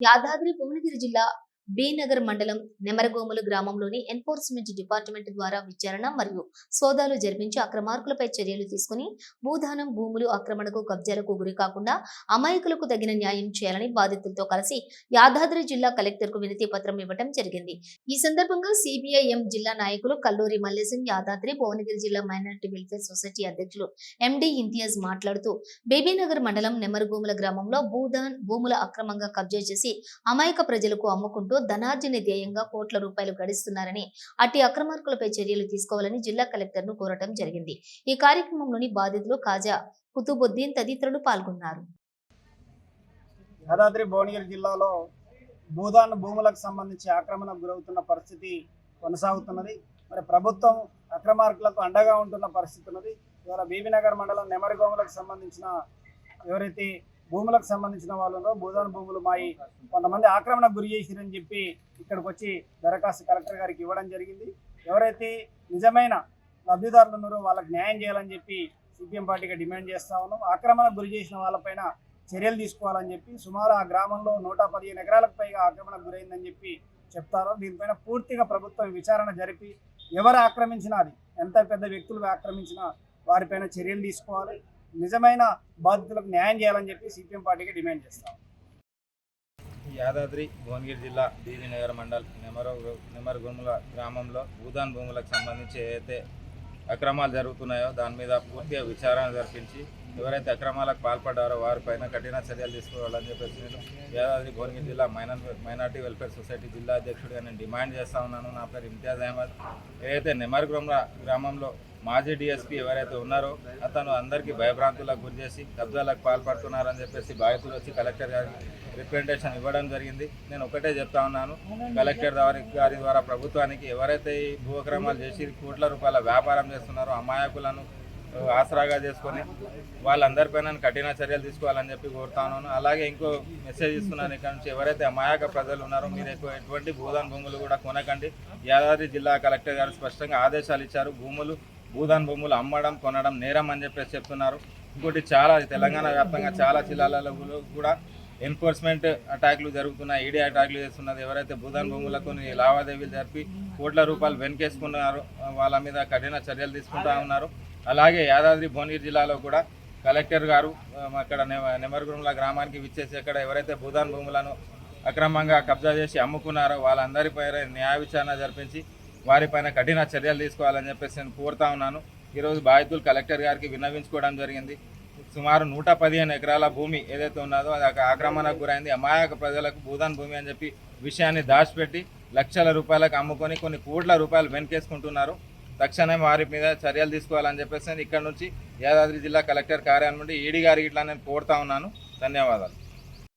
యాదాద్రి భువనగిరి జిల్లా బి నగర్ మండలం నెమరగోములు గ్రామంలోని ఎన్ఫోర్స్మెంట్ డిపార్ట్మెంట్ ద్వారా విచారణ మరియు సోదాలు జరిపించి అక్రమార్కులపై చర్యలు తీసుకుని భూదానం భూములు ఆక్రమణకు కబ్జాలకు గురి కాకుండా అమాయకులకు తగిన న్యాయం చేయాలని బాధితులతో కలిసి యాదాద్రి జిల్లా కలెక్టర్కు వినతి పత్రం ఇవ్వడం జరిగింది. ఈ సందర్భంగా సిబిఐఎం జిల్లా నాయకులు కల్లూరి మల్లేశం యాదాద్రి భువనగిరి జిల్లా మైనార్టీ వెల్ఫేర్ సొసైటీ అధ్యక్షులు ఎండి ఇంతియాజ్ మాట్లాడుతూ బేబీనగర్ మండలం నెమరగోముల గ్రామంలో భూదాన్ భూముల అక్రమంగా కబ్జా చేసి అమాయక ప్రజలకు అమ్ముకుంటూ ధనార్జన ధ్యేయంగా కోట్ల రూపాయలు గడిస్తున్నారని అట్టి అక్రమార్కులపై చర్యలు తీసుకోవాలని జిల్లా కలెక్టర్ను కోరటం జరిగింది. ఈ కార్యక్రమంలోని బాధితులు కాజా కుతుబుద్దీన్ తదితరులు పాల్గొన్నారు. యాదాద్రి భువనగిరి జిల్లాలో భూదాన్ భూములకు సంబంధించి ఆక్రమణకు గురవుతున్న పరిస్థితి కొనసాగుతున్నది. మరి ప్రభుత్వం అక్రమార్కులకు అండగా ఉంటున్న పరిస్థితి ఉన్నది. ఇవాళ బీబీనగర్ మండలం నెమరిగోములకు సంబంధించిన ఎవరైతే భూములకు సంబంధించిన వాళ్ళు భూదాన భూములు మాయి కొంతమంది ఆక్రమణకు గురి చేసిరని చెప్పి ఇక్కడికి వచ్చి దరఖాస్తు కలెక్టర్ గారికి ఇవ్వడం జరిగింది. ఎవరైతే నిజమైన లబ్ధిదారులు ఉన్నారో వాళ్ళకి న్యాయం చేయాలని చెప్పి సిపిఎం పార్టీగా డిమాండ్ చేస్తా ఉన్నాం. ఆక్రమణకు గురి చేసిన వాళ్ళపైన చర్యలు తీసుకోవాలని చెప్పి సుమారు ఆ గ్రామంలో నూట పదిహేను ఎకరాలకు పైగా ఆక్రమణకు గురైందని చెప్పి చెప్తారు. దీనిపైన పూర్తిగా ప్రభుత్వం విచారణ జరిపి ఎవరు ఆక్రమించినా అది ఎంత పెద్ద వ్యక్తులు ఆక్రమించినా వారిపైన చర్యలు తీసుకోవాలి. నిజమైన బాధితులకు న్యాయం చేయాలని చెప్పి సిపిఎం పార్టీకి డిమాండ్ చేస్తాం. యాదాద్రి భువనగిరి జిల్లా బీబీ నగర్ మండల్ నెమరు నెమరగుముల గ్రామంలో భూదాన్ భూములకు సంబంధించి ఏదైతే అక్రమాలు జరుగుతున్నాయో దాని మీద పూర్తిగా విచారణ జరిపించి ఎవరైతే అక్రమాలకు పాల్పడ్డారో వారిపైన కఠిన చర్యలు తీసుకోవాలని చెప్పేసి నేను యాదాద్రి భువనగిరి జిల్లా మైనార్ మైనార్టీ వెల్ఫేర్ సొసైటీ జిల్లా అధ్యక్షుడిగా నేను డిమాండ్ చేస్తా ఉన్నాను. నా పేరు ఇంతియాజ్ అహ్మద్. ఏదైతే నెమరగుముల గ్రామంలో మాజీ డిఎస్పీ ఎవరైతే ఉన్నారో అతను అందరికీ భయభ్రాంతులకు గురి చేసి కబ్జాలకు పాల్పడుతున్నారని చెప్పేసి బాధితులు వచ్చి కలెక్టర్ గారికి రిప్రజెంటేషన్ ఇవ్వడం జరిగింది. నేను ఒకటే చెప్తా ఉన్నాను. కలెక్టర్ గారి గారి ద్వారా ప్రభుత్వానికి ఎవరైతే ఈ భూక్రమాలు చేసి కోట్ల రూపాయల వ్యాపారం చేస్తున్నారో అమాయకులను ఆసరాగా చేసుకొని వాళ్ళందరిపైన కఠిన చర్యలు తీసుకోవాలని చెప్పి కోరుతా ఉన్నాను. అలాగే ఇంకో మెసేజ్ ఇస్తున్నాను ఇక్కడ నుంచి ఎవరైతే అమాయక ప్రజలు ఉన్నారో మీరు ఎక్కువ ఎటువంటి భూదాన్ భూములు కూడా కొనకండి. యాదాద్రి జిల్లా కలెక్టర్ గారు స్పష్టంగా ఆదేశాలు ఇచ్చారు. భూములు భూదాన్ భూములు అమ్మడం కొనడం నేరం అని చెప్పేసి చెప్తున్నారు. ఇంకోటి చాలా తెలంగాణ వ్యాప్తంగా చాలా జిల్లాలలో కూడా ఎన్ఫోర్స్మెంట్ అటాక్లు జరుగుతున్నాయి ఈడీ అటాక్లు చేస్తున్నది ఎవరైతే భూదాన్ భూములకు లావాదేవీలు జరిపి కోట్ల రూపాయలు వెనకేసుకున్నారో వాళ్ళ మీద కఠిన చర్యలు తీసుకుంటా ఉన్నారు. అలాగే యాదాద్రి భువనగిరి జిల్లాలో కూడా కలెక్టర్ గారు అక్కడ నె- నెమరుగురుల గ్రామానికి విచ్చేసి అక్కడ ఎవరైతే భూదాన్ భూములను అక్రమంగా కబ్జా చేసి అమ్ముకున్నారో వాళ్ళందరిపై న్యాయ విచారణ జరిపించి వారిపైన కఠిన చర్యలు తీసుకోవాలని చెప్పేసి నేను కోరుతా ఉన్నాను. ఈరోజు బాధితులు కలెక్టర్ గారికి విన్నవించుకోవడం జరిగింది. సుమారు నూట పదిహేను ఎకరాల భూమి ఏదైతే ఉన్నదో అది ఒక ఆక్రమణకు గురైంది. అమాయక ప్రజలకు భూదాన్ భూమి అని చెప్పి విషయాన్ని దాచిపెట్టి లక్షల రూపాయలకు అమ్ముకొని కొన్ని కోట్ల రూపాయలు వెనకేసుకుంటున్నారు. తక్షణమే వారి మీద చర్యలు తీసుకోవాలని చెప్పేసి నేను ఇక్కడ నుంచి యాదాద్రి జిల్లా కలెక్టర్ కార్యాలయం నుండి ఈడీ గారికి ఇట్లా నేను కోరుతా ఉన్నాను. ధన్యవాదాలు.